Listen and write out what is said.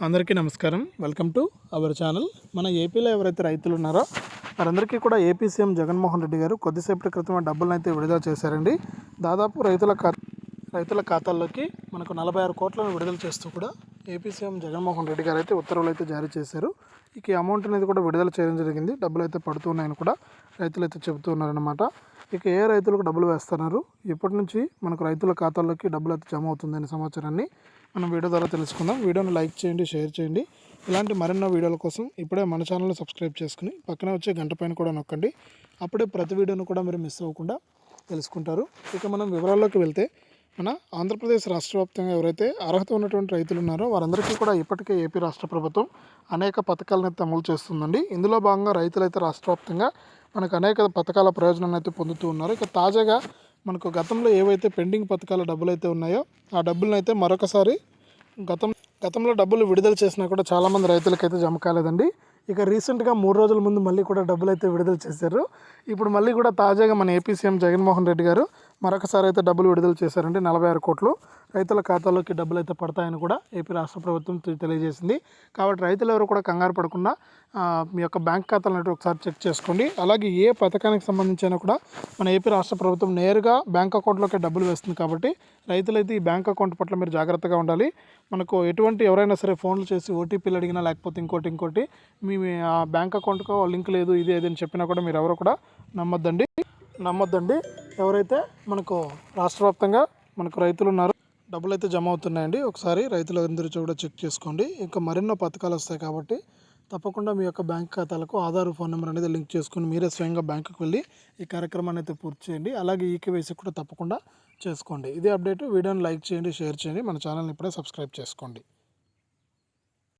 అందరికీ నమస్కారం. Welcome to our channel మన ఏపీలో ఎవరైతే రైతులు ఉన్నారో వారందరికీ కూడా ఏపీ సీఎం జగన్మోహన్ రెడ్డి గారు కొద్దిసేపటి క్రితం డబ్బులను అయితే విడుదల చేశారండి. దాదాపు రైతుల ఖా రైతుల ఖాతాల్లోకి మనకు నలభై ఆరు కోట్లను విడుదల చేస్తూ కూడా ఏపీ సీఎం జగన్మోహన్ రెడ్డి గారు అయితే ఉత్తర్వులు అయితే జారీ చేశారు. ఇక ఈ అమౌంట్ అనేది కూడా విడుదల చేయడం జరిగింది. డబ్బులు అయితే పడుతున్నాయని కూడా రైతులు అయితే చెబుతూ ఉన్నారనమాట ఇక ఏ రైతులకు డబ్బులు వేస్తున్నారు? ఇప్పటి నుంచి మనకు రైతుల ఖాతాల్లోకి డబ్బులు అయితే జమ అవుతుందనే సమాచారాన్ని మనం వీడియో ద్వారా తెలుసుకుందాం. వీడియోని లైక్ చేయండి షేర్ చేయండి. ఇలాంటి మరెన్నో వీడియోల కోసం ఇప్పుడే మన ఛానల్ని సబ్స్క్రైబ్ చేసుకుని పక్కనే వచ్చే గంట పైన కూడా నొక్కండి. అప్పుడే ప్రతి వీడియోను కూడా మీరు మిస్ అవ్వకుండా తెలుసుకుంటారు. ఇక మనం వివరాల్లోకి వెళ్తే మన ఆంధ్రప్రదేశ్ రాష్ట్ర వ్యాప్తంగా ఎవరైతే అర్హత ఉన్నటువంటి రైతులు ఉన్నారో వారందరికీ కూడా ఇప్పటికే ఏపీ రాష్ట్ర ప్రభుత్వం అనేక పథకాలను అయితే అమలు చేస్తుందండి. ఇందులో భాగంగా రైతులైతే రాష్ట్ర వ్యాప్తంగా మనకు అనేక పథకాల ప్రయోజనాన్ని అయితే పొందుతూ ఉన్నారు. ఇక తాజాగా మనకు గతంలో ఏవైతే పెండింగ్ పథకాల డబ్బులు అయితే ఉన్నాయో ఆ డబ్బులను అయితే మరొకసారి గతం గతంలో డబ్బులు విడుదల చేసినా కూడా చాలామంది రైతులకైతే జమ కాలేదండి. ఇక రీసెంట్గా మూడు రోజుల ముందు మళ్ళీ కూడా డబ్బులు అయితే విడుదల చేశారు. ఇప్పుడు మళ్ళీ కూడా తాజాగా మన ఏపీ సీఎం జగన్మోహన్ రెడ్డి గారు మరొకసారి అయితే డబ్బులు విడుదల చేశారండి నలభై ఆరు కోట్లు. రైతుల ఖాతాలోకి డబ్బులు అయితే పడతాయని కూడా ఏపీ రాష్ట్ర ప్రభుత్వం తెలియజేసింది. కాబట్టి రైతులు ఎవరు కూడా కంగారు పడకుండా మీ యొక్క బ్యాంక్ ఖాతాలను అయితే ఒకసారి చెక్ చేసుకోండి. అలాగే ఏ పథకానికి సంబంధించిన కూడా మన ఏపీ రాష్ట్ర ప్రభుత్వం నేరుగా బ్యాంక్ అకౌంట్లోకి డబ్బులు వేస్తుంది కాబట్టి రైతులైతే ఈ బ్యాంక్ అకౌంట్ పట్ల మీరు జాగ్రత్తగా ఉండాలి. మనకు ఎటువంటి ఎవరైనా సరే ఫోన్లు చేసి ఓటీపీలు అడిగినా లేకపోతే ఇంకోటి ఇంకోటి మీ ఆ బ్యాంక్ అకౌంట్కు లింక్ లేదు ఇది ఏదని చెప్పినా కూడా మీరు ఎవరు కూడా నమ్మొద్దండి. నమ్మొద్దండి. ఎవరైతే మనకు రాష్ట్ర వ్యాప్తంగా మనకు రైతులు ఉన్నారు డబ్బులు అయితే జమ అవుతున్నాయండి. ఒకసారి రైతులందరూ కూడా చెక్ చేసుకోండి. ఇంకా మరెన్నో పథకాలు వస్తాయి కాబట్టి తప్పకుండా మీ యొక్క బ్యాంక్ ఖాతాలకు ఆధార్ ఫోన్ నెంబర్ అనేది లింక్ చేసుకుని మీరే స్వయంగా బ్యాంకుకు వెళ్ళి ఈ కార్యక్రమాన్ని అయితే పూర్తి చేయండి. అలాగే ఈకేవైసీ కూడా తప్పకుండా చేసుకోండి. ఇదే అప్డేట్. వీడియోని లైక్ చేయండి షేర్ చేయండి. మన ఛానల్ని ఇప్పుడే సబ్స్క్రైబ్ చేసుకోండి.